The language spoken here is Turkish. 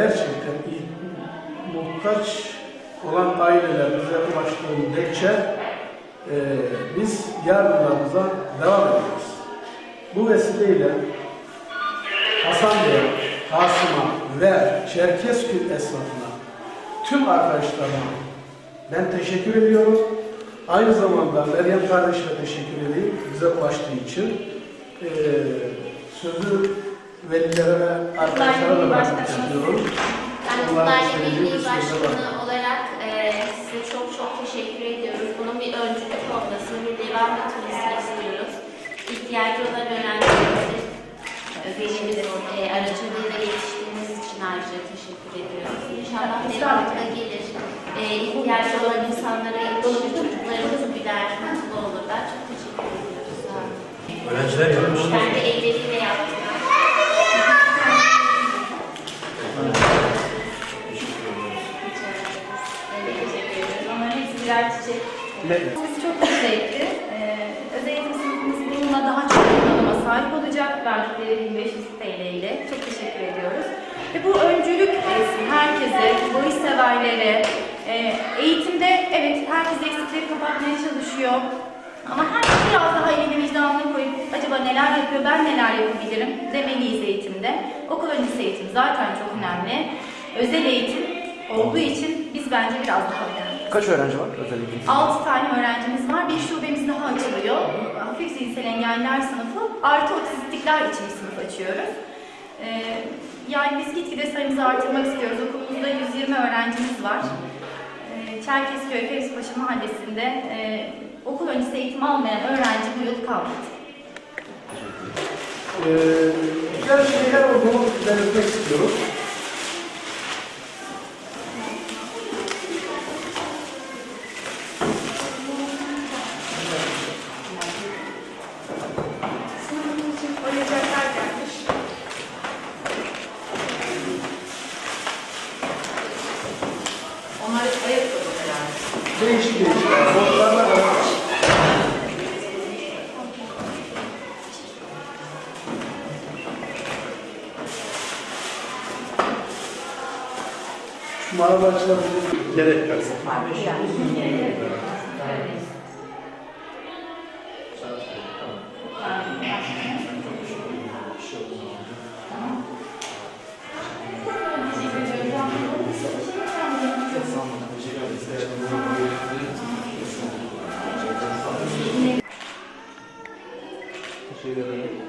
gerçekten muhtaç olan ailelerimize ulaştığı müddetçe e, biz yardımlarımıza devam ediyoruz. Bu vesileyle Hasan Bey, Kasım'a ve Çerkezköy esnafına, tüm arkadaşlarıma ben teşekkür ediyorum. Aynı zamanda Meryem kardeşime teşekkür edeyim bize ulaştığı için. Ee, sözü velilere ve arkadaşlara da vermek istiyorum. Ben Kutlar Birliği. Başkanı olarak e, size çok çok teşekkür ediyoruz. Bunun bir öncülük olmasını, bir devam etmesini istiyoruz. İhtiyacı olan öğrencilerimizi velimiz e, aracılığıyla yetiştiğiniz için ayrıca teşekkür ediyoruz. İnşallah devamlı gelir. E, ihtiyacı olan insanlara yetişir, çocuklarımız güler, mutlu olurlar. Çok teşekkür ediyoruz. Öğrenciler yapmış. Kendi elleriyle yaptılar. Birer çiçek. Siz çok mutlu etti. Ee, özel eğitim sınıfımız bununla daha çok donanıma sahip olacak. Verdikleri 1500 TL ile. Çok teşekkür ediyoruz. Ve bu öncülük etsin herkese, bu iş severlere, e, eğitimde evet herkes eksikleri kapatmaya çalışıyor. Ama herkes biraz daha elini vicdanına koyup acaba neler yapıyor, ben neler yapabilirim demeliyiz eğitimde. Okul öncesi eğitim zaten çok önemli. Özel eğitim olduğu için biz bence biraz daha önemli. Kaç öğrenci var özel eğitim? 6 tane öğrencimiz var. Bir şubemiz daha açılıyor. Hafif zihinsel engelliler sınıfı. Artı otistikler için bir sınıf açıyoruz. Ee, yani biz gitgide sayımızı artırmak istiyoruz. Okulumuzda 120 öğrencimiz var. Ee, Çerkezköy Fevzipaşa Mahallesi'nde e, okul öncesi eğitim almayan öğrenci bu yıl kalmadı. Ee, güzel şeyler olduğunu belirtmek istiyorum. Değişik değişik. Botlarla beraber. Şu. Gerek yok. opportunity.